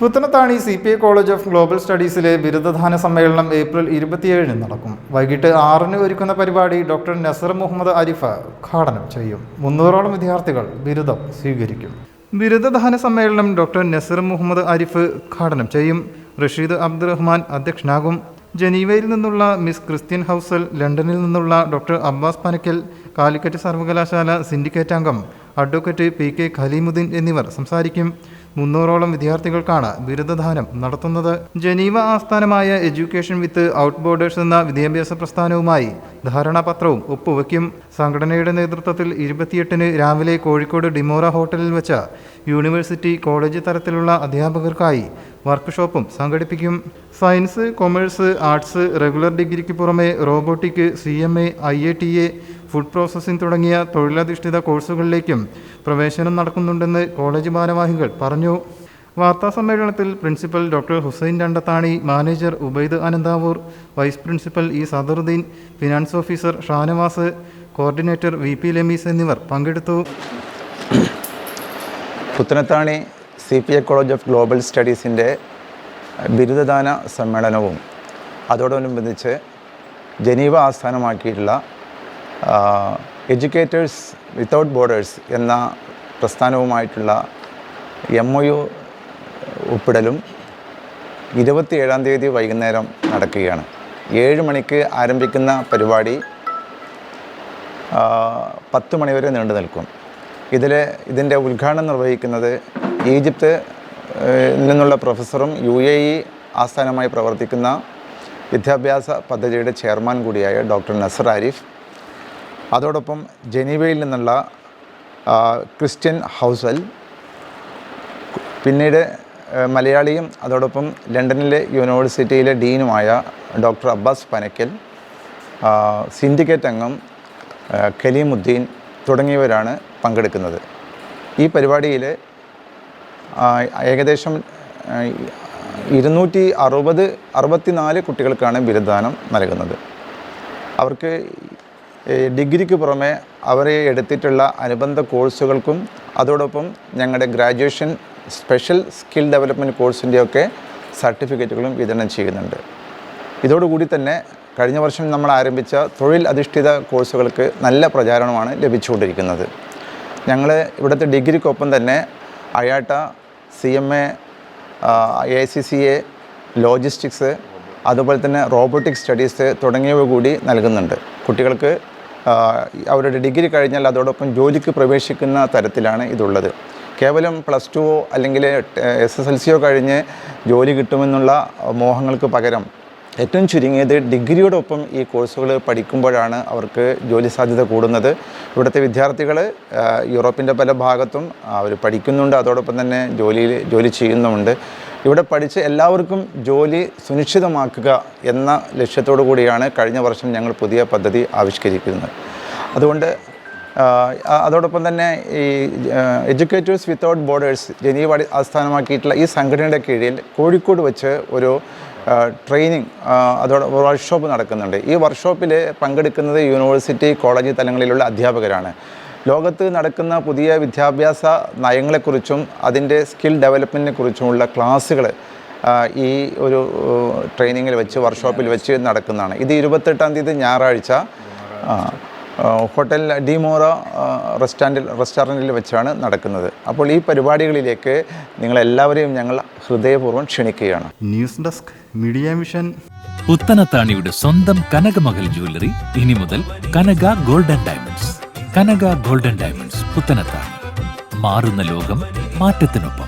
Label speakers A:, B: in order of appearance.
A: Puthanathani C P I college of global സ്റ്റഡീസിലെ ബിരുദദാന സമ്മേളനം April ഇരുപത്തിയേഴിന് നടക്കും. വൈകിട്ട് ആറിന് ഒരുക്കുന്ന പരിപാടി ഡോക്ടർ നസർ മുഹമ്മദ് അരിഫ ഉദ്ഘാടനം ചെയ്യും. മുന്നൂറോളം വിദ്യാർത്ഥികൾ ബിരുദം സ്വീകരിക്കും. ബിരുദദാന സമ്മേളനം ഡോക്ടർ നസർ മുഹമ്മദ് അരിഫ് ഉദ്ഘാടനം ചെയ്യും. റഷീദ് അബ്ദുറഹ്മാൻ അധ്യക്ഷനാകും. ജനീവയിൽ നിന്നുള്ള മിസ് ക്രിസ്ത്യൻ ഹൗസൽ ലണ്ടനിൽ നിന്നുള്ള ഡോക്ടർ അബ്ബാസ് പനക്കൽ കാലിക്കറ്റ് സർവകലാശാല സിൻഡിക്കേറ്റ് അംഗം അഡ്വക്കേറ്റ് പി കെ ഖലീമുദ്ദീൻ എന്നിവർ സംസാരിക്കും. മുന്നൂറോളം വിദ്യാർത്ഥികൾക്കാണ് ബിരുദദാനം നടത്തുന്നത്. ജനീവ ആസ്ഥാനമായ എഡ്യൂക്കേഷൻ വിത്ത് ഔട്ട് ബോർഡേഴ്സ് എന്ന വിദ്യാഭ്യാസ പ്രസ്ഥാനവുമായി ധാരണാപത്രവും ഒപ്പുവയ്ക്കും സംഘടനയുടെ നേതൃത്വത്തിൽ ഇരുപത്തിയെട്ടിന് രാവിലെ കോഴിക്കോട് ഡിമോറ ഹോട്ടലിൽ വെച്ച യൂണിവേഴ്സിറ്റി കോളേജ് തലത്തിലുള്ള അധ്യാപകർക്കായി വർക്ക്ഷോപ്പും സംഘടിപ്പിക്കും. സയൻസ് കൊമേഴ്സ് ആർട്സ് റെഗുലർ ഡിഗ്രിക്ക് പുറമെ robotic C M A I A T A food processing തുടങ്ങിയ തൊഴിലധിഷ്ഠിത കോഴ്സുകളിലേക്കും പ്രവേശനം നടക്കുന്നുണ്ടെന്ന് കോളേജ് ഭാരവാഹികൾ പറഞ്ഞു. വാർത്താ സമ്മേളനത്തിൽ principal doctor Hussain Randathani manager Ubaid Ananthavoor vice principal E Sadaruddin finance officer Shanavas coordinator V P Lamees എന്നിവർ പങ്കെടുത്തു.
B: Puthanathani C P A college of global സ്റ്റഡീസിന്റെ ബിരുദദാന സമ്മേളനവും അതോടനുബന്ധിച്ച് ജനീവ ആസ്ഥാനമാക്കിയിട്ടുള്ള എഡ്യൂക്കേറ്റേഴ്സ് വിത്തൗട്ട് ബോർഡേഴ്സ് എന്ന പ്രസ്ഥാനവുമായിട്ടുള്ള എം ഒ യു ഒപ്പിടലും ഇരുപത്തിയേഴാം തീയതി വൈകുന്നേരം നടക്കുകയാണ്. ഏഴ് മണിക്ക് ആരംഭിക്കുന്ന പരിപാടി പത്ത് മണിവരെ നീണ്ടു നിൽക്കും. ഇതിൽ ഇതിന്റെ ഉദ്ഘാടനം നിർവഹിക്കുന്നത് ഈജിപ്ത് നിന്നുള്ള പ്രൊഫസറും യു എ ഇ ആസ്ഥാനമായി പ്രവർത്തിക്കുന്ന വിദ്യാഭ്യാസ പദ്ധതിയുടെ ചെയർമാൻ കൂടിയായ ഡോക്ടർ നസർ ആരിഫ്. അതോടൊപ്പം ജനീവയിൽ നിന്നുള്ള ക്രിസ്ത്യൻ ഹൗസൽ പിന്നീട് മലയാളിയും അതോടൊപ്പം ലണ്ടനിലെ യൂണിവേഴ്സിറ്റിയിലെ ഡീനുമായ ഡോക്ടർ അബ്ബാസ് പനക്കൽ സിൻഡിക്കേറ്റ് അംഗം കലീമുദ്ദീൻ തുടങ്ങിയവരാണ് പങ്കെടുക്കുന്നത്. ഈ പരിപാടിയിൽ ഏകദേശം ഇരുന്നൂറ്റി അറുപത് അറുപത്തിനാല് കുട്ടികൾക്കാണ് ബിരുദദാനം നൽകുന്നത്. അവർക്ക് ഡിഗ്രിക്ക് പുറമെ അവരെ എടുത്തിട്ടുള്ള അനുബന്ധ കോഴ്സുകൾക്കും അതോടൊപ്പം ഞങ്ങളുടെ ഗ്രാജുവേഷൻ സ്പെഷ്യൽ സ്കിൽ ഡെവലപ്മെന്റ് കോഴ്സിന്റെയൊക്കെ സർട്ടിഫിക്കറ്റുകളും വിതരണം ചെയ്യുന്നുണ്ട്. ഇതോടുകൂടി തന്നെ കഴിഞ്ഞ വർഷം നമ്മൾ ആരംഭിച്ച തൊഴിൽ അധിഷ്ഠിത കോഴ്സുകൾക്ക് നല്ല പ്രചാരണമാണ് ലഭിച്ചുകൊണ്ടിരിക്കുന്നത്. ഞങ്ങൾ ഇവിടുത്തെ ഡിഗ്രിക്കൊപ്പം തന്നെ IATA C M A A C C A logistics അതുപോലെ തന്നെ റോബോട്ടിക് സ്റ്റഡീസ് തുടങ്ങിയവ കൂടി നൽകുന്നുണ്ട്. കുട്ടികൾക്ക് അവരുടെ ഡിഗ്രി കഴിഞ്ഞാൽ അതോടൊപ്പം ജോലിക്ക് പ്രവേശിക്കുന്ന തരത്തിലാണ് ഇതുള്ളത്. കേവലം പ്ലസ് ടുവോ അല്ലെങ്കിൽ എസ് എസ് എൽ സിയോ കഴിഞ്ഞ് ജോലി കിട്ടുമെന്നുള്ള മോഹങ്ങൾക്ക് പകരം ഏറ്റവും ചുരുങ്ങിയത് ഡിഗ്രിയോടൊപ്പം ഈ കോഴ്സുകൾ പഠിക്കുമ്പോഴാണ് അവർക്ക് ജോലി സാധ്യത കൂടുന്നത്. ഇവിടുത്തെ വിദ്യാർത്ഥികൾ യൂറോപ്പിന്റെ പല ഭാഗത്തും അവർ പഠിക്കുന്നുണ്ട്. അതോടൊപ്പം തന്നെ ജോലിയിൽ ജോലി ചെയ്യുന്നുമുണ്ട്. ഇവിടെ പഠിച്ച് എല്ലാവർക്കും ജോലി സുനിശ്ചിതമാക്കുക എന്ന ലക്ഷ്യത്തോടു കൂടിയാണ് കഴിഞ്ഞ വർഷം ഞങ്ങൾ പുതിയ പദ്ധതി ആവിഷ്കരിക്കുന്നത്. അതുകൊണ്ട് അതോടൊപ്പം തന്നെ ഈ എഡ്യൂക്കേറ്റേഴ്സ് വിത്തൗട്ട് ബോർഡേഴ്സ് ജനീവ ആസ്ഥാനമാക്കിയിട്ടുള്ള ഈ സംഘടനയുടെ കീഴിൽ കോഴിക്കോട് വെച്ച് ഒരു ട്രെയിനിങ് അതോടെ വർക്ക്ഷോപ്പ് നടക്കുന്നുണ്ട്. ഈ വർക്ക്ഷോപ്പിൽ പങ്കെടുക്കുന്നത് യൂണിവേഴ്സിറ്റി കോളേജ് തലങ്ങളിലുള്ള അധ്യാപകരാണ്. ലോകത്ത് നടക്കുന്ന പുതിയ വിദ്യാഭ്യാസ നയങ്ങളെക്കുറിച്ചും അതിന്റെ സ്കിൽ ഡെവലപ്മെന്റിനെ കുറിച്ചുമുള്ള ക്ലാസ്സുകൾ ഈ ഒരു ട്രെയിനിങ്ങിൽ വെച്ച് വർക്ക്ഷോപ്പിൽ വെച്ച് നടക്കുന്നതാണ്. ഇത് ഇരുപത്തെട്ടാം തീയതി ഞായറാഴ്ച. ഹോട്ടൽ ഡിമോറ റെസ്റ്റാൻഡിൽ റെസ്റ്റോറന്റിൽ വെച്ചാണ് നടക്കുന്നത്. അപ്പോൾ ഈ പരിപാടികളിലേക്ക് നിങ്ങളെല്ലാവരെയും ഞങ്ങൾ ഹൃദയപൂർവം ക്ഷണിക്കുകയാണ്.
A: News desk media mission.
C: പുത്തനത്താണിയുടെ സ്വന്തം കനകമകൽ ജ്വല്ലറി ഇനി മുതൽ Kanaka golden diamonds. Kanaka golden diamonds Puthanathani. മാറുന്ന ലോകം മാറ്റത്തിനൊപ്പം.